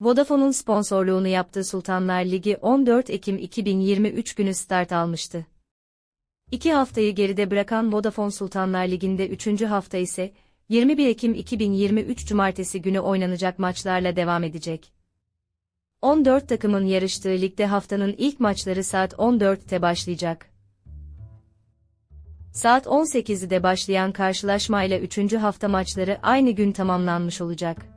Vodafone'un sponsorluğunu yaptığı Sultanlar Ligi 14 Ekim 2023 günü start almıştı. İki haftayı geride bırakan Vodafone Sultanlar Ligi'nde 3. hafta ise 21 Ekim 2023 Cumartesi günü oynanacak maçlarla devam edecek. 14 takımın yarıştığı ligde haftanın ilk maçları saat 14'te başlayacak. Saat 18'de başlayan karşılaşmayla 3. hafta maçları aynı gün tamamlanmış olacak.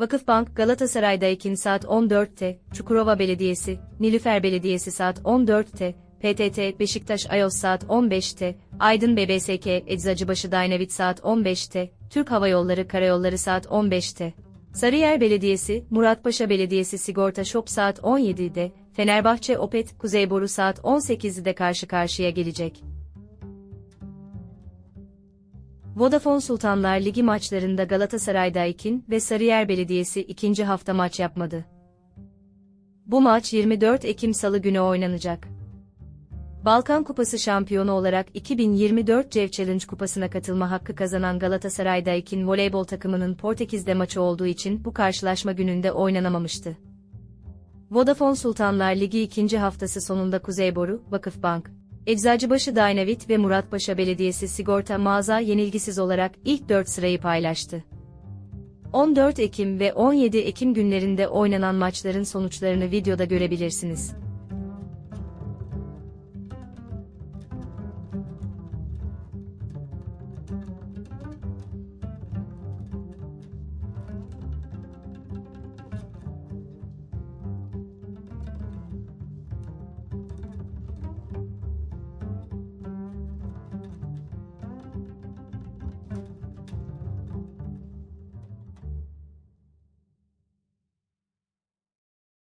Vakıfbank Galatasaray'dayken saat 14'te, Çukurova Belediyesi, Nilüfer Belediyesi saat 14'te, PTT Beşiktaş Ayos saat 15'te, Aydın BBSK Eczacıbaşı Dynavit saat 15'te, Türk Hava Yolları Karayolları saat 15'te. Sarıyer Belediyesi, Muratpaşa Belediyesi Sigorta Shop saat 17'de, Fenerbahçe Opet Kuzeyboru saat 18'de karşı karşıya gelecek. Vodafone Sultanlar Ligi maçlarında Galatasaray'dayken ve Sarıyer Belediyesi ikinci hafta maç yapmadı. Bu maç 24 Ekim Salı günü oynanacak. Balkan Kupası şampiyonu olarak 2024 Cev Challenge Kupası'na katılma hakkı kazanan Galatasaray'dayken voleybol takımının Portekiz'de maçı olduğu için bu karşılaşma gününde oynanamamıştı. Vodafone Sultanlar Ligi ikinci haftası sonunda Kuzeyboru, Vakıfbank, Eczacıbaşı Dynavit ve Muratpaşa Belediyesi Sigorta Mağaza yenilgisiz olarak ilk 4 sırayı paylaştı. 14 Ekim ve 17 Ekim günlerinde oynanan maçların sonuçlarını videoda görebilirsiniz.